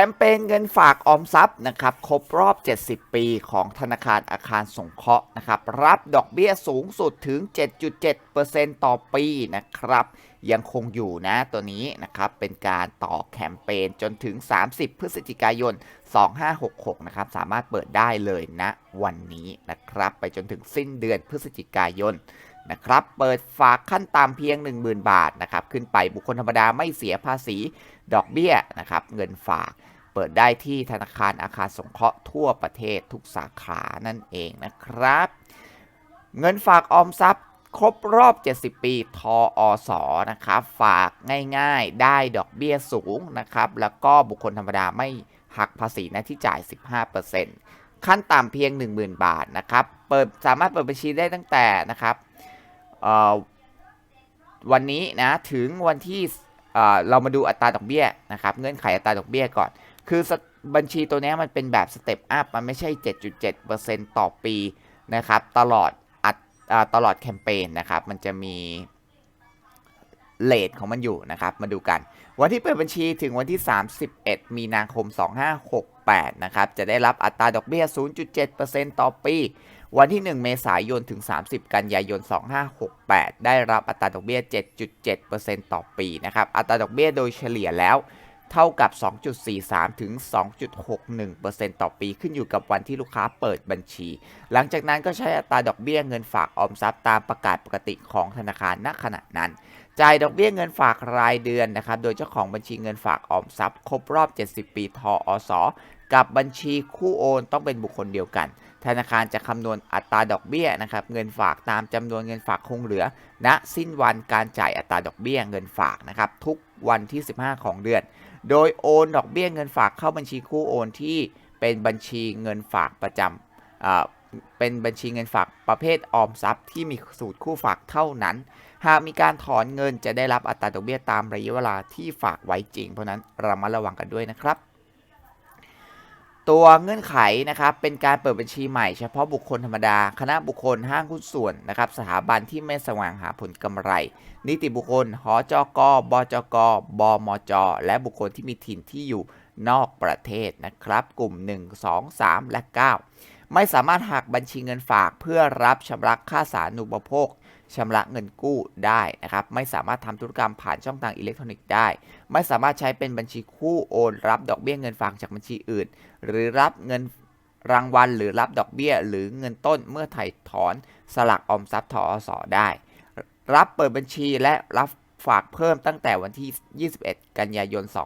คมเปญเงินฝากออมทรัพย์นะครับครบรอบ 70 ปีของธนาคารอาคารสงเคราะห์นะครับรับดอกเบี้ยสูงสุดถึง 7.7%ต่อปีนะครับยังคงอยู่นะตัวนี้นะครับเป็นการต่อแคมเปญจนถึง 30 พฤศจิกายน 2566 นะครับสามารถเปิดได้เลยนะวันนี้นะครับไปจนถึงสิ้นเดือนพฤศจิกายน นะครับ เปิดฝากขั้นต่ำเพียง 10,000 บาทนะครับ ขึ้นไปบุคคลธรรมดาไม่เสียภาษีดอกเบี้ยนะครับ เงินฝากเปิดได้ที่ธนาคารอาคารสงเคราะห์ทั่วประเทศทุกสาขานั่นเองนะครับ เงินฝากออมทรัพย์ครบรอบ 70 ปี ทออสอนะครับ ฝากง่ายๆ ได้ดอกเบี้ยสูงนะครับ แล้วก็บุคคลธรรมดาไม่หักภาษีน้าที่จ่าย 15%ขั้นต่ำเพียง 10,000 บาทนะครับ เปิดสามารถเปิดบัญชีได้ตั้งแต่นะครับ วันนี้นะถึงวันที่เรามาดูอัตราดอกเบี้ยนะครับเงื่อนไขอัตราดอกเบี้ยก่อน คือบัญชีตัวนี้มันเป็นแบบสเต็ปอัพมันไม่ใช่ 7.7%ต่อปีนะครับตลอดอัดตลอดแคมเปญนะครับมันจะมีเลทของมันอยู่นะครับมาดูกัน วันที่เปิดบัญชีถึงวันที่ 31 มีนาคม 2568 นะครับจะได้รับอัตราดอกเบี้ย 0.7%ต่อปี วันที่ 1 เมษายนถึง 30 กันยายน 2568 ได้รับอัตราดอกเบี้ย 7.7%ต่อปีนะครับ อัตราดอกเบี้ยโดยเฉลี่ยแล้วเท่ากับ 2.43 ถึง 2.61%ต่อปีขึ้นอยู่กับวันที่ลูกค้าเปิดบัญชี หลังจากนั้นก็ใช้อัตราดอกเบี้ยเงินฝากออมทรัพย์ตามประกาศปกติของธนาคารณขณะนั้น จ่ายดอกเบี้ยเงินฝากรายเดือนนะครับ โดยเจ้าของบัญชีเงินฝากออมทรัพย์ ครบรอบ 70 ปี ทออส กับบัญชีคู่โอนต้องเป็นบุคคลเดียวกัน ธนาคารจะคำนวณอัตราดอกเบี้ยนะครับเงินฝากตามจำนวนเงินฝากคงเหลือ ณสิ้นวันการจ่ายอัตราดอกเบี้ยเงินฝากนะครับทุกวันที่ 15 ของเดือน โดยโอนดอกเบี้ยเงินฝากเข้าบัญชีคู่โอนที่เป็นบัญชีเงินฝากประจำเป็นบัญชีเงินฝากประเภทออมทรัพย์ที่มีสูตรคู่ฝากเท่านั้น หากมีการถอนเงินจะได้รับอัตราดอกเบี้ยตามระยะเวลาที่ฝากไว้จริง เพราะนั้นระมัดระวังกันด้วยนะครับ ตัวเงื่อนไขนะครับเป็นการเปิดบัญชีใหม่เฉพาะบุคคลธรรมดา คณะบุคคลห้างหุ้นส่วนนะครับสถาบันที่ไม่สว่างหาผลกำไร นิติบุคคลหอจกบจกบมจ และบุคคลที่มีถิ่นที่อยู่นอกประเทศนะครับ กลุ่ม 1 2 3 และ 9 ไม่สามารถหักบัญชีเงินฝากเพื่อรับชำระค่าสาธารณูปโภค ชำระเงินกู้ได้นะครับ ไม่สามารถทำธุรกรรมผ่านช่องทางอิเล็กทรอนิกส์ได้ ไม่สามารถใช้เป็นบัญชีคู่โอนรับดอกเบี้ยเงินฝากจากบัญชีอื่น หรือรับเงินรางวัลหรือรับดอกเบี้ย หรือเงินต้นเมื่อถ่ายถอนสลักออมทรัพย์ทอสได้ รับเปิดบัญชีและรับฝากเพิ่มตั้งแต่วันที่ 21 กันยายน 25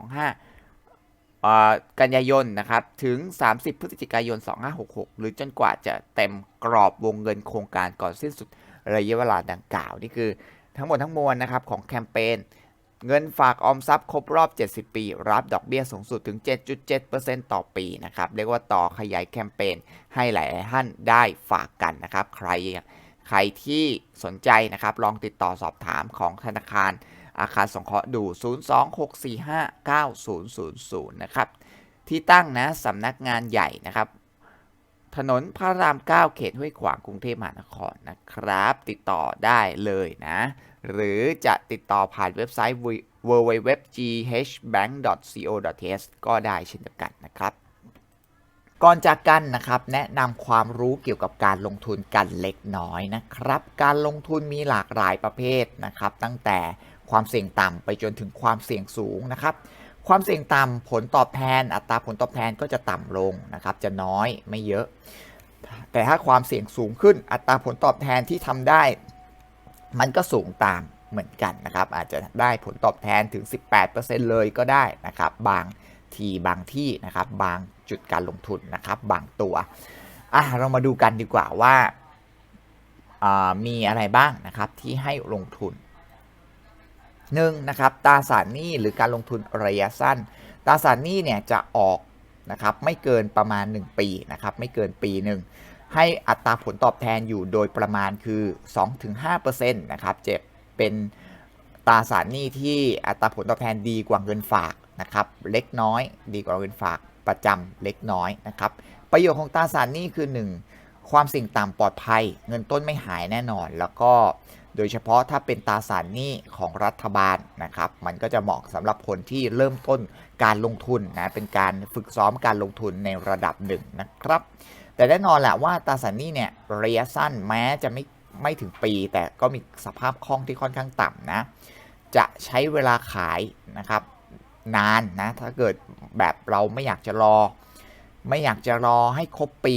กันยายนนะครับ ถึง 30 พฤศจิกายน 2566 หรือจนกว่าจะเต็มกรอบวงเงินโครงการก่อนสิ้นสุด ระยะเวลาดังกล่าวนี่คือทั้งหมดทั้งมวลนะครับของแคมเปญเงินฝากออมทรัพย์ครบรอบ 70 ปี รับดอกเบี้ยสูงสุดถึง 7.7%ต่อปีนะครับ เรียกว่าต่อขยายแคมเปญให้หลายท่านได้ฝากกันนะครับ ใครใครที่สนใจนะครับ ลองติดต่อสอบถามของธนาคาร อาคารสงเคราะห์ดู 026459000 นะครับ ที่ตั้งนะสำนักงานใหญ่นะครับ ถนนพระราม 9 เขตห้วยขวางกรุงเทพมหานครนะครับ ติดต่อได้เลยนะ หรือจะติดต่อผ่านเว็บไซต์ www.ghbank.co.th ก็ได้เช่นเดียวกันนะครับก่อนจากกันนะครับแนะนำความรู้เกี่ยวกับการลงทุนกันเล็กน้อยนะครับ การลงทุนมีหลากหลายประเภทนะครับ ตั้งแต่ความเสี่ยงต่ำไปจนถึงความเสี่ยงสูงนะครับ ความเสี่ยงต่ำผลตอบแทน อัตราผลตอบแทนก็จะต่ำลงนะครับ จะน้อยไม่เยอะ แต่ถ้าความเสี่ยงสูงขึ้นอัตราผลตอบแทนที่ทำได้ มันก็สูงตามเหมือนกันนะครับ อาจจะได้ผลตอบแทนถึง 18%เลยก็ได้นะครับ บางทีบางที่นะครับ บางจุดการลงทุนนะครับ บางตัวอะเรามาดูกันดีกว่าว่าอ่ามีอะไรบ้างนะครับที่ให้ลงทุน หนึ่งนะครับตราสารหนี้หรือการลงทุนระยะสั้นตราสารหนี้เนี่ยจะออกนะครับไม่เกินประมาณ 1 ปีนะครับไม่เกินปีหนึ่งให้อัตราผลตอบแทนอยู่โดยประมาณคือ 2-5%นะครับเจะเป็นตราสารหนี้ที่อัตราผลตอบแทนดีกว่าเงินฝากนะครับเล็กน้อย ดีกว่าเงินฝากประจำเล็กน้อยนะครับประโยชน์ของตราสารหนี้คือ 1 ความเสี่ยงต่ำปลอดภัย เงินต้นไม่หายแน่นอน แล้วก็โดยเฉพาะถ้าเป็นตราสารหนี้ของรัฐบาลนะครับ มันก็จะเหมาะสำหรับคนที่เริ่มต้นการลงทุนนะเป็นการฝึกซ้อมการลงทุนในระดับหนึ่งนะครับ แต่แน่นอนแหละว่าตราสารหนี้เนี่ยระยะสั้นแม้จะไม่ไม่ถึงปี แต่ก็มีสภาพคล่องที่ค่อนข้างต่ำนะ จะใช้เวลาขายนะครับนานนะถ้าเกิดแบบเราไม่อยากจะรอ ไม่อยากจะรอให้ครบปี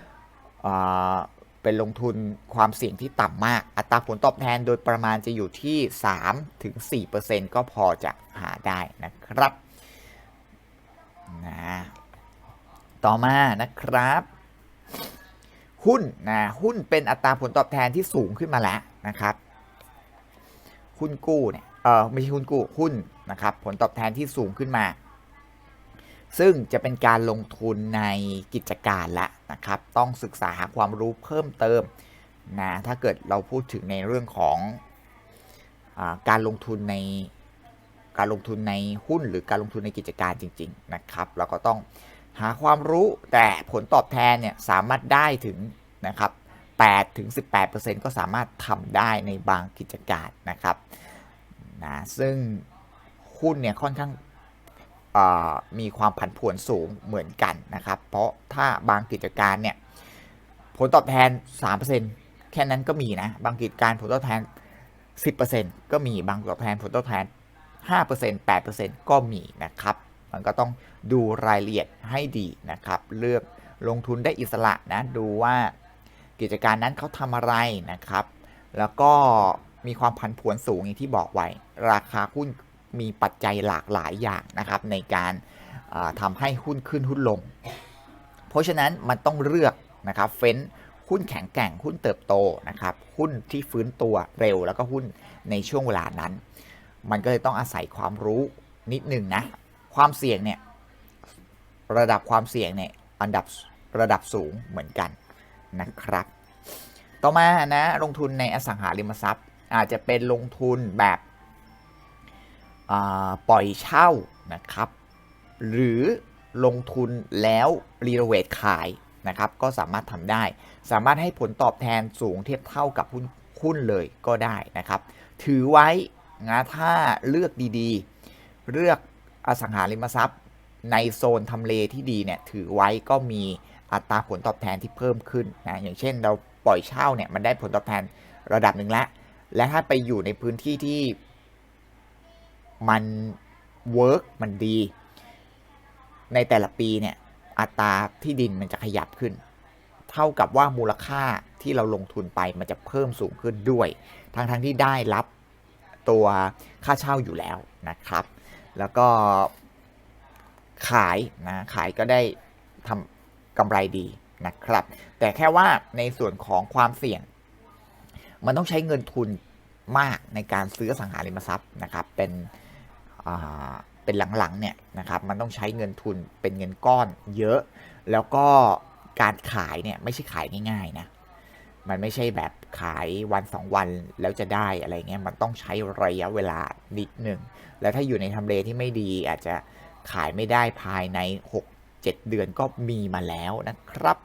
เป็นลงทุนความเสี่ยงที่ต่ำมาก อัตราผลตอบแทนโดยประมาณจะอยู่ที่ 3-4%ก็พอจะหาได้นะครับนะต่อมานะครับ หุ้นนะหุ้นเป็นอัตราผลตอบแทนที่สูงขึ้นมาแล้วนะครับ หุ้นกู้เนี่ยเออไม่ใช่หุ้นกู้หุ้นนะครับ ผลตอบแทนที่สูงขึ้นมา ซึ่งจะเป็นการลงทุนในกิจการละนะครับ ต้องศึกษาหาความรู้เพิ่มเติมนะถ้าเกิดเราพูดถึงในเรื่องของอการลงทุนในการลงทุนในหุ้นหรือการลงทุนในกิจการจริง ๆ นะครับ เราก็ต้องหาความรู้แต่ผลตอบแทนเนี่ยสามารถได้ถึงนะครับ8ถึง18%ก็สามารถทำได้ในบางกิจการนะครับนะซึ่งหุ้นเนี่ยค่อนข้าง มีความผันผวนสูงเหมือนกันนะครับ เพราะถ้าบางกิจการเนี่ยผลตอบแทน 3%แค่นั้นก็มีนะ บางกิจการผลตอบแทน 10%ก็มีบางตอบแทนผลตอบแทน 5% 8%ก็มีนะครับ มันก็ต้องดูรายละเอียดให้ดีนะครับ เลือกลงทุนได้อิสระนะ ดูว่ากิจการนั้นเขาทำอะไรนะครับ แล้วก็มีความผันผวนสูงอย่างที่บอกไว้ ราคาหุ้น มีปัจจัยหลากหลายอย่างนะครับในการทำให้หุ้นขึ้นหุ้นลง เพราะฉะนั้นมันต้องเลือกนะครับเฟ้นหุ้นแข็งแกร่งหุ้นเติบโตนะครับหุ้นที่ฟื้นตัวเร็วแล้วก็หุ้นในช่วงเวลานั้น มันก็เลยต้องอาศัยความรู้นิดหนึ่งนะความเสี่ยงเนี่ยระดับความเสี่ยงเนี่ยอันดับระดับสูงเหมือนกันนะครับ ต่อมานะลงทุนในอสังหาริมทรัพย์ อาจจะเป็นลงทุนแบบ ปล่อยเช่านะครับ หรือลงทุนแล้วรีโนเวทขายนะครับ ก็สามารถทำได้ สามารถให้ผลตอบแทนสูงเทียบเท่ากับหุ้นหุ้นเลยก็ได้นะครับ ถือไว้นะถ้าเลือกดีๆ เลือกอสังหาริมทรัพย์ ในโซนทำเลที่ดีเนี่ยถือไว้ก็มีอัตราผลตอบแทนที่เพิ่มขึ้นนะอย่างเช่นเราปล่อยเช่าเนี่ยมันได้ผลตอบแทนระดับหนึ่งแล้วและถ้าไปอยู่ในพื้นที่ที่ มันเวิร์กมันดี ในแต่ละปีเนี่ยอัตราที่ดินมันจะขยับขึ้น เท่ากับว่ามูลค่าที่เราลงทุนไปมันจะเพิ่มสูงขึ้นด้วย ทั้งทั้งที่ได้รับตัวค่าเช่าอยู่แล้วนะครับ แล้วก็ขายนะขายก็ได้ทำกำไรดีนะครับ แต่แค่ว่าในส่วนของความเสี่ยง มันต้องใช้เงินทุนมากในการซื้อสังหาริมทรัพย์นะครับ เป็น เป็นหลังๆเนี่ยนะครับมันต้องใช้เงินทุนเป็นเงินก้อนเยอะ แล้วก็การขายเนี่ยไม่ใช่ขายง่ายๆนะมันไม่ใช่แบบขายวันสองวันแล้วจะได้อะไรเงี้ยมันต้องใช้ระยะเวลานิดหนึ่งแล้วถ้าอยู่ในทำเลที่ไม่ดีอาจจะขายไม่ได้ภายใน 6-7 เดือนก็มีมาแล้วนะครับ